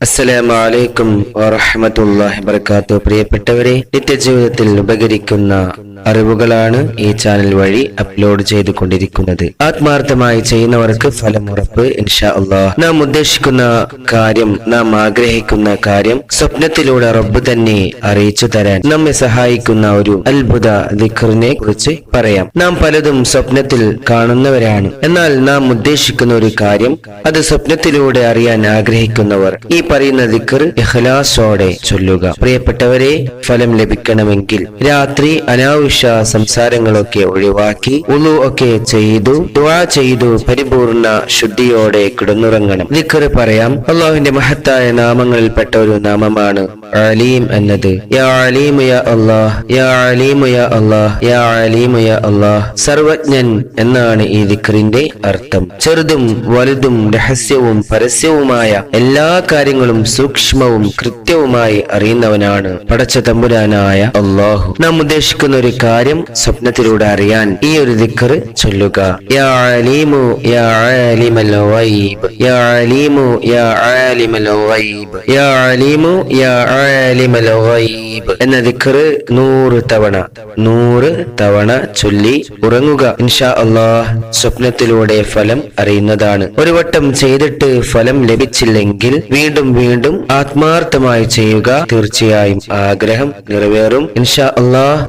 അസ്സലാമു അലൈക്കും വറഹ്മത്തുള്ളാഹി വബറകാതുഹു. പ്രിയപ്പെട്ടവരെ നിത്യജീവിതത്തിൽ ഉപകരിക്കുന്ന അറിവുകളാണ് ഈ ചാനൽ വഴി അപ്ലോഡ് ചെയ്തു കൊണ്ടിരിക്കുന്നത് ആത്മാർത്ഥമായി ചെയ്യുന്നവർക്ക് ഫലം ഉറപ്പ് ഇൻഷാ അള്ളാഹ് നാം ഉദ്ദേശിക്കുന്ന കാര്യം നാം ആഗ്രഹിക്കുന്ന കാര്യം സ്വപ്നത്തിലൂടെ റബ്ബ് തന്നെ അറിയിച്ചു തരാൻ നമ്മെ സഹായിക്കുന്ന ഒരു അത്ഭുത ദിഖറിനെ കുറിച്ച് പറയാം. നാം പലതും സ്വപ്നത്തിൽ കാണുന്നവരാണ്. എന്നാൽ നാം ഉദ്ദേശിക്കുന്ന ഒരു കാര്യം അത് സ്വപ്നത്തിലൂടെ അറിയാൻ ആഗ്രഹിക്കുന്നവർ ഈ പറയുന്ന ദിക്കർ ഇഖ്ലാസോടെ ചൊല്ലുക. പ്രിയപ്പെട്ടവരെ ഫലം ലഭിക്കണമെങ്കിൽ രാത്രി അനാവശ്യ സംസാരങ്ങളൊക്കെ ഒഴിവാക്കി ഉളു ഒക്കെ ചെയ്തു ദുആ ചെയ്തു പരിപൂർണ ശുദ്ധിയോടെ കിടന്നുറങ്ങണം. ദിക്കർ പറയാം അള്ളാഹുവിന്റെ മഹത്തായ നാമങ്ങളിൽപ്പെട്ട ഒരു നാമമാണ് അലീം എന്നത്. സർവജ്ഞൻ എന്നാണ് ഈ ദിക്കറിന്റെ അർത്ഥം. ചെറുതും വലുതും രഹസ്യവും പരസ്യവുമായ എല്ലാ കാര്യങ്ങളും സൂക്ഷ്മവും കൃത്യവുമായി അറിയുന്നവനാണ് പടച്ച തമ്പുരാനായ അള്ളാഹു നാം ഉദ്ദേശിക്കുന്ന ഒരു കാര്യം സ്വപ്നത്തിലൂടെ അറിയാൻ ഈ ഒരു ദിക്കർ ചൊല്ലുക. യാ അലീമു യാ യാ അലീമു യാ യാ അലീമു യാ എന്ന ദിക്കർ നൂറ് തവണ നൂറ് തവണ ചൊല്ലി ഉറങ്ങുക. ഇൻഷാ അള്ളാഹ് സ്വപ്നത്തിലൂടെ ഫലം അറിയുന്നതാണ്. ഒരു വട്ടം ചെയ്തിട്ട് ഫലം ലഭിച്ചില്ലെങ്കിൽ വീണ്ടും വീണ്ടും വീണ്ടും ആത്മാർത്ഥമായി ചെയ്യുക. തീർച്ചയായും ആഗ്രഹം നിറവേറും. ഇൻഷാ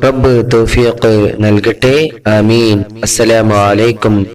റബ്ബ് തൗഫീഖ് നൽകട്ടെ. ആമീൻ. അസ്സലാമു അലൈക്കും.